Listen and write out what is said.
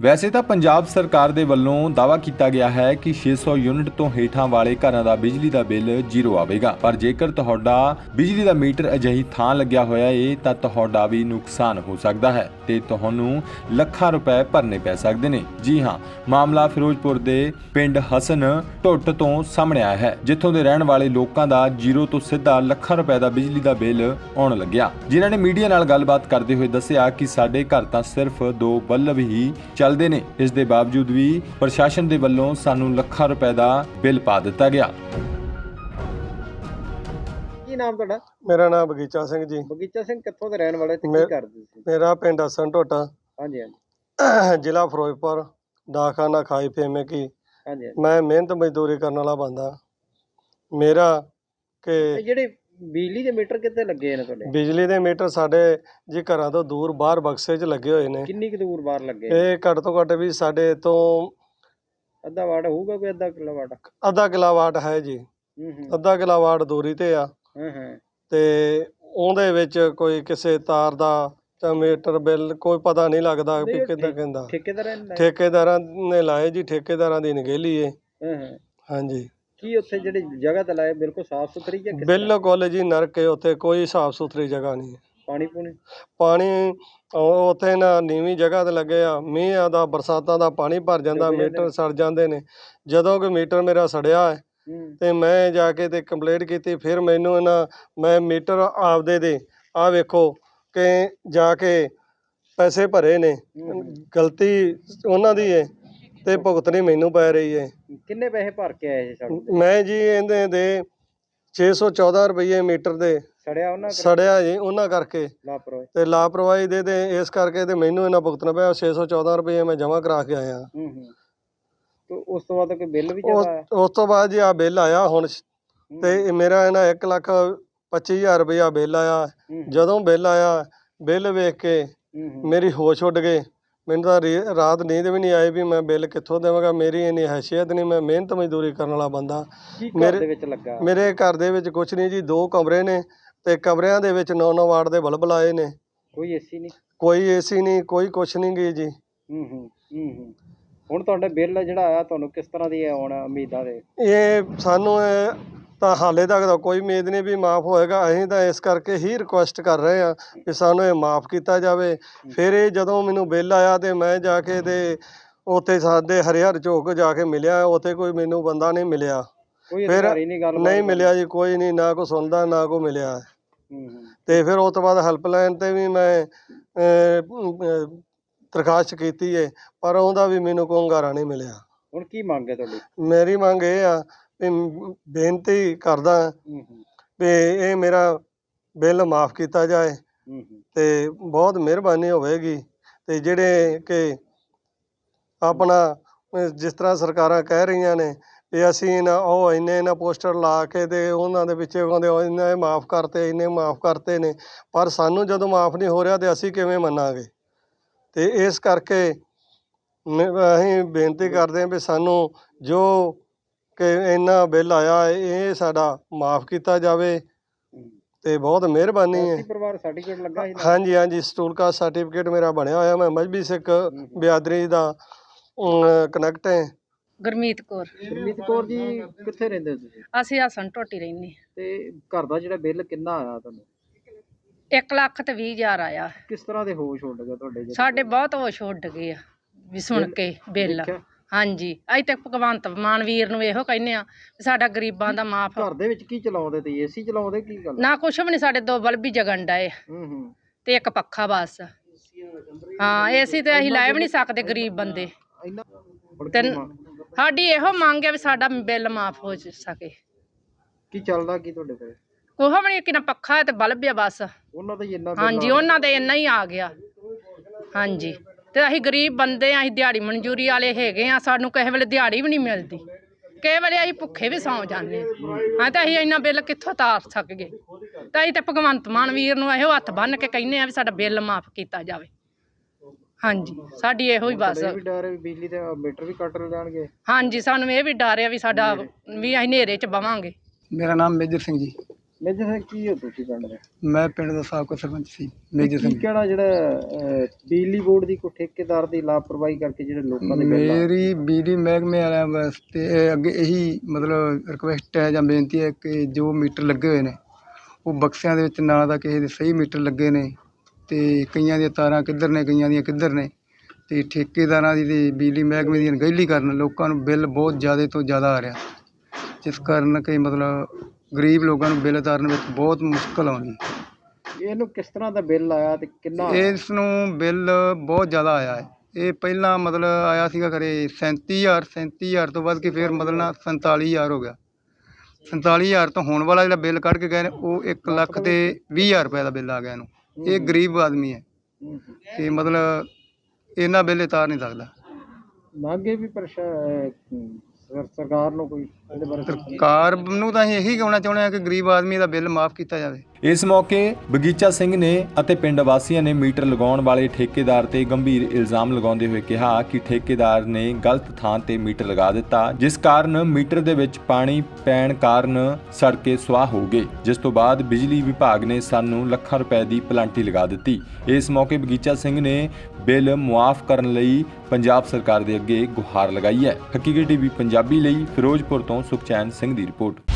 ਵੈਸੇ ਤਾਂ ਪੰਜਾਬ ਸਰਕਾਰ ਦੇ ਵੱਲੋਂ ਦਾਅਵਾ ਕੀਤਾ ਗਿਆ ਹੈ ਕਿ 600 ਯੂਨਿਟ ਤੋਂ ਹੇਠਾਂ ਵਾਲੇ ਘਰਾਂ ਦਾ ਬਿਜਲੀ ਦਾ ਬਿੱਲ ਜ਼ੀਰੋ ਆਵੇਗਾ। ਪਰ ਜੇਕਰ ਤੁਹਾਡਾ ਬਿਜਲੀ ਦਾ ਮੀਟਰ ਅਜਿਹੀ ਥਾਂ ਲੱਗਿਆ ਹੋਇਆ ਏ, ਤਾਂ ਤੁਹਾਡਾ ਵੀ ਨੁਕਸਾਨ ਹੋ ਸਕਦਾ ਹੈ ਤੇ ਤੁਹਾਨੂੰ ਲੱਖਾਂ ਰੁਪਏ ਭਰਨੇ ਪੈ ਸਕਦੇ ਨੇ। ਜੀ ਹਾਂ, ਮਾਮਲਾ ਫਿਰੋਜ਼ਪੁਰ ਦੇ ਪਿੰਡ ਹਸਨ ਟੁੱਟ ਤੋਂ ਸਾਹਮਣੇ ਆਇਆ ਹੈ, ਜਿੱਥੋਂ ਦੇ ਰਹਿਣ ਵਾਲੇ ਲੋਕਾਂ ਦਾ ਜ਼ੀਰੋ ਤੋਂ ਸਿੱਧਾ ਲੱਖਾਂ ਰੁਪਏ ਦਾ ਬਿਜਲੀ ਦਾ ਬਿੱਲ ਆਉਣ ਲੱਗਿਆ। ਜਿਨ੍ਹਾਂ ਨੇ ਮੀਡੀਆ ਨਾਲ ਗੱਲਬਾਤ ਕਰਦੇ ਹੋਏ ਦੱਸਿਆ ਕਿ ਸਾਡੇ ਘਰ ਤਾਂ ਸਿਰਫ ਦੋ ਬੱਲਬ ਹੀ ਚੱਲਦੇ ਨੇ। ਇਸ ਦੇ ਬਾਵਜੂਦ ਵੀ ਪ੍ਰਸ਼ਾਸਨ ਦੇ ਵੱਲੋਂ ਸਾਨੂੰ ਲੱਖਾਂ ਰੁਪਏ ਦਾ ਬਿੱਲ ਪਾ ਦਿੱਤਾ ਗਿਆ। ਕੀ ਨਾਮ ਤੁਹਾਡਾ? ਮੇਰਾ ਨਾਮ ਬਗੀਚਾ ਸਿੰਘ ਜੀ। ਬਗੀਚਾ ਸਿੰਘ ਕਿੱਥੋਂ ਦੇ ਰਹਿਣ ਵਾਲੇ ਤੇ ਕੀ ਕਰਦੇ ਸੀ? ਮੇਰਾ ਪਿੰਡ ਹਸਨ ਟੋਟਾ ਹਾਂਜੀ ਹਾਂਜੀ। ਜ਼ਿਲ੍ਹਾ ਫਿਰੋਜ਼ਪੁਰ ਡਾਕਖਾਨਾ ਖਾਈ ਫੇਮੇ ਕੀ। ਹਾਂਜੀ। ਮੈਂ ਮਿਹਨਤ ਮਜ਼ਦੂਰੀ ਕਰਨ ਵਾਲਾ ਬੰਦਾ। ਮੇਰਾ ਕਿ ਜਿਹੜੇ ਬਿਜਲੀ ਦੇ ਮੀਟਰ ਕਿੱਥੇ ਲੱਗੇ ਨੇ ਤੁਹਾਡੇ? ਬਿਜਲੀ ਦੇ ਮੀਟਰ ਸਾਡੇ ਜੀ ਘਰਾਂ ਤੋਂ ਦੂਰ ਬਾਹਰ ਬਕਸੇ 'ਚ ਲੱਗੇ ਹੋਏ ਨੇ। ਕਿੰਨੀ ਕੁ ਦੂਰ ਬਾਹਰ ਲੱਗੇ ਇਹ ਘੱਟ ਤੋਂ ਘੱਟ ਵੀ ਸਾਡੇ ਤੋਂ ਅੱਧਾ ਵਾਟ ਹੋਊਗਾ ਕੋਈ ਅੱਧਾ ਕਿਲੋ ਵਾਟ ਅੱਧਾ ਕਿਲਾਵਾਟ ਹੈ ਜੀ। ਹੂੰ ਹੂੰ। ਅੱਧਾ ਕਿਲਾਵਾਟ ਦੂਰੀ ਤੇ ਆ। ਹਾਂ ਹਾਂ। ਤੇ ਉਹਦੇ ਵਿੱਚ ਕੋਈ ਕਿਸੇ ਤਾਰ ਦਾ ਜਾਂ ਮੀਟਰ ਬਿੱਲ ਕੋਈ ਪਤਾ ਨਹੀਂ ਲੱਗਦਾ ਨਹੀਂ, ਵੀ ਉਹ ਕਿੱਦਾਂ ਠੇ- ਕਹਿੰਦਾ ਠੇਕੇਦਾਰਾਂ ਨੇ? ਠੇਕੇਦਾਰਾਂ ਨੇ ਲਾਏ ਜੀ ਠੇਕੇਦਾਰਾਂ ਦੀ ਨਗੇਲੀ ਏ। ਹਾਂ ਹਾਂ। ਹਾਂਜੀ। ਕੀ ਉੱਥੇ ਜਿਹੜੀ ਜਗ੍ਹਾ ਤੇ ਲਾਏ ਬਿਲਕੁਲ ਸਾਫ਼ ਸੁਥਰੀ ਜਾਂ ਕਿਸ ਤਰ੍ਹਾਂ? ਬਿਲਕੁਲ ਜੀ ਨਰਕ ਹੈ ਉੱਥੇ ਕੋਈ ਸਾਫ਼ ਸੁਥਰੀ ਜਗ੍ਹਾ ਨਹੀਂ ਹੈ। ਪਾਣੀ ਪੂਣੀ ਪਾਣੀ ਉਹ ਉੱਥੇ ਨਾ ਨੀਵੀਂ ਜਗ੍ਹਾ ਤੇ ਲੱਗੇ ਆ ਮੀਂਹ ਦਾ ਬਰਸਾਤਾਂ ਦਾ ਪਾਣੀ ਭਰ ਜਾਂਦਾ ਡੁੱਬ ਜਾਂਦੇ ਮੀਟਰ ਨੇ। ਸੜ ਜਾਂਦੇ ਨੇ ਜਦੋਂ ਕਿ ਮੀਟਰ ਮੇਰਾ ਸੜਿਆ ਹੈ ਹੂੰ ਤੇ ਮੈਂ ਜਾ ਕੇ ਤੇ ਕੰਪਲੇਂਟ ਕੀਤੀ ਫਿਰ ਮੈਨੂੰ ਇਹਨਾਂ ਮੈਂ ਮੀਟਰ ਆਪਦੇ ਦੇ ਆ ਵੇਖੋ ਕਿ ਜਾ ਕੇ ਪੈਸੇ ਭਰੇ ਨੇ ਹੂੰ, ਹੂੰ। ਗਲਤੀ ਉਹਨਾਂ ਦੀ ਹੈ ਤੇ ਭੁਗਤਣੀ ਮੈਨੂੰ ਪੈ ਰਹੀ ਹੈ ਕਿੰਨੇ ਪੈਸੇ ਭਰ ਕੇ ਆਏ ਸੀ ਸਾਡੇ ਮੈਂ ਜੀ ਇਹਦੇ ਦੇ 614 ਰੁਪਏ ਮੀਟਰ ਦੇ ਸੜਿਆ ਉਹਨਾਂ ਕਰ ਸੜਿਆ ਜੀ ਉਹਨਾਂ ਕਰਕੇ। ਲਾਪਰਵਾਹੀ। ਤੇ ਲਾਪਰਵਾਹੀ ਦੇ ਤੇ ਇਸ ਕਰਕੇ ਤੇ ਮੈਨੂੰ ਇਹਨਾਂ ਭੁਗਤਣਾ ਪਿਆ 614 ਰੁਪਏ ਮੈਂ ਜਮ੍ਹਾਂ ਕਰਾ ਕੇ ਆਇਆ। ਹੂੰ ਹੂੰ। ਤੇ ਉਸ ਤੋਂ ਬਾਅਦ ਕੋਈ ਬਿੱਲ ਵੀ ਉਸ ਆਇਆ ਉਸ ਤੋਂ ਬਾਅਦ ਜੀ ਆ ਬਿੱਲ ਆਇਆ ਹੁਣ ਹੂੰ, ਤੇ ਇਹ ਮੇਰਾ ਇਹਨਾਂ 1 ਲੱਖ 25000 ਰੁਪਇਆ ਬਿੱਲ ਆਇਆ। ਹੂੰ, ਜਦੋਂ ਬਿੱਲ ਆਇਆ ਬਿੱਲ ਵੇਖ ਕੇ ਹੂੰ, ਹੂੰ। ਮੇਰੀ ਹੋਸ਼ ਉੱਡ ਗਈ। ਮੈਨੂੰ ਤਾਂ ਰੀ- ਰਾਤ ਨੀਂਦ ਵੀ ਨਹੀਂ ਆਈ ਵੀ ਮੈਂ ਬਿੱਲ ਕਿੱਥੋਂ ਦੇਵਾਂਗਾ ਮੇਰੀ ਇੰਨੀ ਹੈਸੀਅਤ ਨਹੀਂ ਮੈਂ ਮਿਹਨਤ ਮਜ਼ਦੂਰੀ ਕਰਨ ਵਾਲਾ ਬੰਦਾ। ਕੀ ਘਰ ਮੇਰੇ- ਦੇ ਵਿੱਚ ਲੱਗਾ? ਮੇਰੇ ਘਰ ਦੇ ਵਿੱਚ ਕੁਝ ਨਹੀਂ ਜੀ ਦੋ ਕਮਰੇ ਨੇ ਤੇ ਕਮਰਿਆਂ ਦੇ ਵਿੱਚ 9-9 ਵਾਟ ਦੇ ਬਲਬ ਲਾਏ ਨੇ। ਕੋਈ ਏਸੀ ਨਹੀਂ? ਕੋਈ ਏਸੀ ਨਹੀਂ ਕੋਈ ਕੁਛ ਨਹੀਂ ਗੀ ਜੀ। ਹੂੰ ਹੂੰ ਹੂੰ ਹੂੰ। ਹੁਣ ਤੁਹਾਡਾ ਬਿੱਲ ਜਿਹੜਾ ਆਇਆ ਤੁਹਾਨੂੰ ਕਿਸ ਤਰ੍ਹਾਂ ਦੀ ਆਉਣ ਉਮੀਦਾਂ ਦੇ? ਇਹ ਸਾਨੂੰ ਇਹ ਤਾਂ ਹਾਲੇ ਤੱਕ ਤਾਂ ਕੋਈ ਉਮੀਦ ਨਹੀਂ ਵੀ ਮਾਫ ਹੋਏਗਾ। ਅਸੀਂ ਤਾਂ ਇਸ ਕਰਕੇ ਹੀ ਰਿਕੁਐਸਟ ਕਰ ਰਹੇ ਹਾਂ ਕਿ ਸਾਨੂੰ ਇਹ ਮਾਫ ਕੀਤਾ ਜਾਵੇ। ਫਿਰ ਇਹ ਜਦੋਂ ਮੈਨੂੰ ਬਿੱਲ ਆਇਆ ਤੇ ਮੈਂ ਜਾ ਕੇ ਤੇ ਉੱਥੇ ਸਾਡੇ ਹਰਿਹਰ ਚੌਕ ਜਾ ਕੇ ਮਿਲਿਆ। ਉੱਥੇ ਕੋਈ ਮੈਨੂੰ ਬੰਦਾ ਨਹੀਂ ਮਿਲਿਆ। ਕੋਈ ਫਿਰ ਅਧਿਕਾਰੀ ਨਹੀਂ ਗੱਲ ਨਹੀਂ ਮਿਲਿਆ ਜੀ ਕੋਈ ਨਹੀਂ ਨਾ ਕੋਈ ਸੁਣਦਾ ਨਾ ਕੋਈ ਮਿਲਿਆ। ਤੇ ਫਿਰ ਉਸ ਤੋਂ ਬਾਅਦ ਹੈਲਪਲਾਈਨ ਤੇ ਵੀ ਮੈਂ ਦਰਖਾਸਤ ਕੀਤੀ ਹੈ ਪਰ ਉਹਦਾ ਵੀ ਮੈਨੂੰ ਕੋਈ ਹੁੰਗਾਰਾ ਨਹੀਂ ਮਿਲਿਆ। ਹੁਣ ਕੀ ਮੰਗ ਹੈ ਤੁਹਾਡੀ? ਮੇਰੀ ਮੰਗ ਇਹ ਆ ਬੇਨਤੀ ਕਰਦਾ ਵੀ ਇਹ ਮੇਰਾ ਬਿੱਲ ਮਾਫ ਕੀਤਾ ਜਾਏ ਤੇ ਬਹੁਤ ਮਿਹਰਬਾਨੀ ਹੋਵੇਗੀ ਤੇ ਜਿਹੜੇ ਕਿ ਆਪਣਾ ਜਿਸ ਤਰ੍ਹਾਂ ਸਰਕਾਰਾਂ ਕਹਿ ਰਹੀਆਂ ਨੇ ਵੀ ਅਸੀਂ ਨਾ ਉਹ ਇੰਨੇ ਇਹਨਾਂ ਪੋਸਟਰ ਲਾ ਕੇ ਤੇ ਉਹਨਾਂ ਦੇ ਵਿੱਚ ਕਹਿੰਦੇ ਉਹ ਇੰਨੇ ਮਾਫ ਕਰਤੇ ਇੰਨੇ ਮਾਫ ਕਰਤੇ ਨੇ ਪਰ ਸਾਨੂੰ ਜਦੋਂ ਮਾਫ ਨਹੀਂ ਹੋ ਰਿਹਾ ਤੇ ਅਸੀਂ ਕਿਵੇਂ ਮੰਨਾਂਗੇ? ਤੇ ਇਸ ਕਰਕੇ ਅਸੀਂ ਬੇਨਤੀ ਕਰਦੇ ਹਾਂ ਵੀ ਸਾਨੂੰ ਜੋ ਕਿ ਇੰਨਾ ਬਿੱਲ ਆਇਆ ਇਹ ਸਾਡਾ ਮਾਫ ਕੀਤਾ ਜਾਵੇ। ਤੇ ਬਹੁਤ ਮਿਹਰਬਾਨੀ ਹੈ। ਪਰਿਵਾਰ ਸਰਟੀਫਿਕੇਟ ਲੱਗਾ ਸੀ? ਹਾਂਜੀ ਹਾਂਜੀ ਸਟੂਲ ਕਾਸਟ ਸਰਟੀਫਿਕੇਟ ਮੇਰਾ ਬਣਿਆ ਹੋਇਆ ਮੈਂ ਮਜਬੀ ਸਿੱਖ ਬਿਆਦਰੀ ਦਾ ਕਨੈਕਟ ਹੈ। ਗੁਰਮੀਤ ਕੌਰ। ਗੁਰਮੀਤ ਕੌਰ ਜੀ ਕਿੱਥੇ ਰਹਿੰਦੇ ਹੋ ਤੁਸੀਂ? ਅਸੀਂ ਹਸਨ ਟੋਟੀ ਰਹਿੰਦੇ ਤੇ ਘਰ ਦਾ ਜਿਹੜਾ ਬਿੱਲ ਕਿੰਨਾ ਆਇਆ ਤੁਹਾਨੂੰ? 1 ਲੱਖ ਤੇ 20 ਹਜ਼ਾਰ ਆਇਆ। ਕਿਸ ਤਰ੍ਹਾਂ ਦੇ ਹੋਸ਼ ਉੱਡ ਗਏ ਤੁਹਾਡੇ ਸਾਡੇ ਬਹੁਤ ਹੋਸ਼ ਉੱਡ ਗਏ ਆ ਵੀ ਸੁਣ ਕੇ ਬਿੱਲ? ਹਾਂਜੀ ਅਜੇ ਤੱਕ ਭਗਵੰਤ ਮਾਨ ਵੀਰ ਨੂੰ ਇਹੋ ਕਹਿੰਦੇ ਆ ਵੀ ਸਾਡਾ ਗਰੀਬਾਂ ਦਾ ਮਾਫ ਘਰ ਦੇ ਵਿੱਚ ਕੀ ਚਲਾਉਂਦੇ ਤੇ ਏਸੀ ਚਲਾਉਂਦੇ ਕੀ ਗੱਲ? ਨਾ ਕੁਛ ਵੀ ਨਹੀਂ ਸਾਡੇ ਦੋ ਬਲਬ ਹੀ ਜਗਣ ਡਏ। ਹੂੰ ਹੂੰ। ਤੇ ਇੱਕ ਪੱਖਾ ਬਸ। ਹਾਂ ਏਸੀ ਤੇ ਅਸੀਂ ਲੈ ਵੀ ਨਹੀਂ ਸਕਦੇ ਗਰੀਬ ਬੰਦੇ। ਇੰਨਾ ਤੇ ਸਾਡੀ ਇਹੋ ਮੰਗ ਹੈ ਵੀ ਸਾਡਾ ਬਿੱਲ ਮਾਫ ਹੋ ਜ- ਸਕੇ। ਕੀ ਚੱਲਦਾ ਕੀ ਤੁਹਾਡੇ ਕੋਲ? ਕੋਹ ਵੀ ਨਹੀਂ ਕਿਨਾ ਪੱਖਾ ਹੈ ਤੇ ਬਲਬ ਆ ਬਸ। ਉਹਨਾਂ ਦਾ ਹੀ ਇੰਨਾ ਬਿੱਲ ਹਾਂਜੀ ਆ- ਉਹਨਾਂ ਦੇ ਇੰਨਾ ਹੀ ਆ ਗਿਆ। ਹਾਂਜੀ। ਤੇ ਅਸੀਂ ਗਰੀਬ ਬੰਦੇ ਆ ਅਸੀਂ ਦਿਹਾੜੀ ਮਨਜ਼ੂਰੀ ਵਾਲੇ ਹੈਗੇ ਆ ਸਾਨੂੰ ਕਿਸੇ ਵੇਲੇ ਦਿਹਾੜੀ ਵੀ ਨਹੀਂ ਮਿਲਦੀ। ਕਿਸੇ ਵੇਲੇ ਅਸੀਂ ਭੁੱਖੇ ਵੀ ਸੌਂ ਜਾਂਦੇ ਹਾਂ ਹਾਂ ਤਾਂ ਅਸੀਂ ਇੰਨਾ ਬਿੱਲ ਕਿੱਥੋਂ ਤਾਰ ਸਕਗੇ ਤਾਂ ਅਸੀਂ ਤੇ ਭਗਵੰਤ ਮਾਨ ਵੀਰ ਨੂੰ ਇਹੋ ਹੱਥ ਬੰਨ ਕੇ ਕਹਿੰਦੇ ਆ ਵੀ ਸਾਡਾ ਬਿੱਲ ਮਾਫ ਕੀਤਾ ਜਾਵੇ। ਹਾਂਜੀ ਸਾਡੀ ਇਹੋ ਹੀ ਬਸ। ਇਹ ਵੀ ਡਰ ਹੈ ਵੀ ਬਿਜਲੀ ਦੇ ਮੀਟਰ ਵੀ ਕੱਟ ਜਾਣਗੇ। ਹਾਂਜੀ ਸਾਨੂੰ ਇਹ ਵੀ ਡਰ ਆ ਵੀ ਸਾਡਾ ਵੀ ਅਸੀਂ ਹਨੇਰੇ 'ਚ ਬਵਾਂਗੇ। ਮੇਰਾ ਨਾਮ ਮੇਜਰ ਸਿੰਘ ਜੀ। ਮੇਜਰ ਸਿੰਘ ਕੀ ਹੋ ਤੁਸੀਂ ਪਿੰਡ ਦੇ? ਮੈਂ ਪਿੰਡ ਦਾ ਸਾਬਕਾ ਸਰਪੰਚ ਸੀ ਮੇਜਰ ਕੀ ਸਿੰਘ। ਕਿਹੜਾ ਜਿਹੜਾ ਅਹ, ਬਿਜਲੀ ਬੋਰਡ ਦੀ ਕੋਈ ਠੇਕੇਦਾਰ ਦੀ ਲਾਪਰਵਾਹੀ ਕਰਕੇ ਜਿਹੜੇ ਲੋਕਾਂ ਦੇ ਬਿੱਲ ਆ ਮੇਰੀ ਬਿਜਲੀ ਮਹਿਕਮੇ ਵਾਲਿਆਂ ਵਾਸਤੇ ਇਹ ਅੱਗੇ ਇਹੀ ਮਤਲਬ ਰਿਕੁਐਸਟ ਹੈ ਜਾਂ ਬੇਨਤੀ ਹੈ ਕਿ ਜੋ ਮੀਟਰ ਲੱਗੇ ਹੋਏ ਨੇ ਉਹ ਬਕਸਿਆਂ ਦੇ ਵਿੱਚ ਨਾ ਤਾਂ ਕਿਸੇ ਦੇ ਸਹੀ ਮੀਟਰ ਲੱਗੇ ਨੇ ਤੇ ਕਈਆਂ ਦੀਆਂ ਤਾਰਾਂ ਕਿੱਧਰ ਨੇ ਕਈਆਂ ਦੀਆਂ ਕਿੱਧਰ ਨੇ ਤੇ ਠੇਕੇਦਾਰਾਂ ਦੀ ਤੇ ਬਿਜਲੀ ਮਹਿਕਮੇ ਦੀ ਅਣਗਹਿਲੀ ਕਾਰਨ ਲੋਕਾਂ ਨੂੰ ਬਿੱਲ ਬਹੁਤ ਜ਼ਿਆਦਾ ਤੋਂ ਜ਼ਿਆਦਾ ਆ ਰਿਹਾ। ਜਿਸ ਕਾਰਨ ਕਿ ਮਤਲਬ ਗਰੀਬ ਲੋਕਾਂ ਨੂੰ ਬਿੱਲ ਉਤਾਰਨ ਵਿੱਚ ਬਹੁਤ ਮੁਸ਼ਕਲ ਆਉਂਦੀ ਇਹਨੂੰ ਕਿਸ ਤਰ੍ਹਾਂ ਦਾ ਬਿੱਲ ਆਇਆ ਤੇ ਕਿੰਨਾ? ਇਸ ਨੂੰ ਬਿੱਲ ਬਹੁਤ ਜ਼ਿਆਦਾ ਆਇਆ ਹੈ। ਇਹ ਪਹਿਲਾਂ ਮਤਲਬ ਆਇਆ ਸੀਗਾ ਕਰੇ 37000 37000 ਤੋਂ ਵੱਧ ਕੇ ਫਿਰ ਮਤਲਬ ਨਾ 47000 ਹੋ ਗਿਆ। 47000 ਤੋਂ ਹੋਣ ਵਾਲਾ ਜਿਹੜਾ ਬਿੱਲ ਕੱਢ ਕੇ ਗਏ ਨੇ ਉਹ 1 ਲੱਖ ਤੇ 20000 ਰੁਪਏ ਦਾ ਬਿੱਲ ਆ ਗਿਆ ਇਹਨੂੰ। ਇਹ ਗਰੀਬ ਆਦਮੀ ਹੈ। ਤੇ ਮਤਲਬ ਇਹਨਾਂ ਬਿੱਲ ਉਤਾਰ ਨਹੀਂ ਸਕਦਾ। ਅੱਗੇ ਵੀ ਪ੍ਰਸ਼ਾ ਅਹ, ਸਰ- ਸਰਕਾਰ ਨੂੰ ਕੋਈ ਇਹਦੇ ਬਾਰੇ ਸਰਕਾਰ ਨੂੰ ਤਾਂ ਅਸੀਂ ਇਹੀ ਕਹਿਣਾ ਚਾਹੁੰਦੇ ਹਾਂ ਕਿ ਗਰੀਬ ਆਦਮੀ ਦਾ ਬਿੱਲ ਮਾਫ ਕੀਤਾ ਜਾਵੇ। ਇਸ ਮੌਕੇ ਬਗੀਚਾ ਸਿੰਘ ਨੇ ਅਤੇ ਪਿੰਡ ਵਾਸੀਆਂ ਨੇ ਮੀਟਰ ਲਗਾਉਣ ਵਾਲੇ ਠੇਕੇਦਾਰ ਤੇ ਗੰਭੀਰ ਇਲਜ਼ਾਮ ਲਗਾਉਂਦੇ ਹੋਏ ਕਿਹਾ ਕਿ ਠੇਕੇਦਾਰ ਨੇ ਗਲਤ ਥਾਂ ਤੇ ਮੀਟਰ ਲਗਾ ਦਿੱਤਾ, ਜਿਸ ਕਾਰਨ ਮੀਟਰ ਦੇ ਵਿੱਚ ਪਾਣੀ ਪੈਣ ਕਾਰਨ ਸੜ ਕੇ ਸੁਆਹ ਹੋ ਗਏ। ਜਿਸ ਤੋਂ ਬਾਅਦ ਬਿਜਲੀ ਵਿਭਾਗ ਨੇ ਸਾਨੂੰ ਲੱਖਾਂ ਰੁਪਏ ਦੀ ਪਲਾਂਟੀ ਲਗਾ ਦਿੱਤੀ। ਇਸ ਮੌਕੇ ਬਗੀਚਾ ਸਿੰਘ ਨੇ ਬਿੱਲ ਮੁਆਫ ਕਰਨ ਲਈ ਪੰਜਾਬ ਸਰਕਾਰ ਦੇ ਅੱਗੇ ਗੁਹਾਰ ਲਗਾਈ ਹੈ। ਹਕੀਕਤ ਟੀਵੀ ਪੰਜਾਬੀ ਲਈ ਫਿਰੋਜ਼ਪੁਰ ਤੋਂ ਸੁਖਚੈਨ ਸਿੰਘ ਦੀ ਰਿਪੋਰਟ।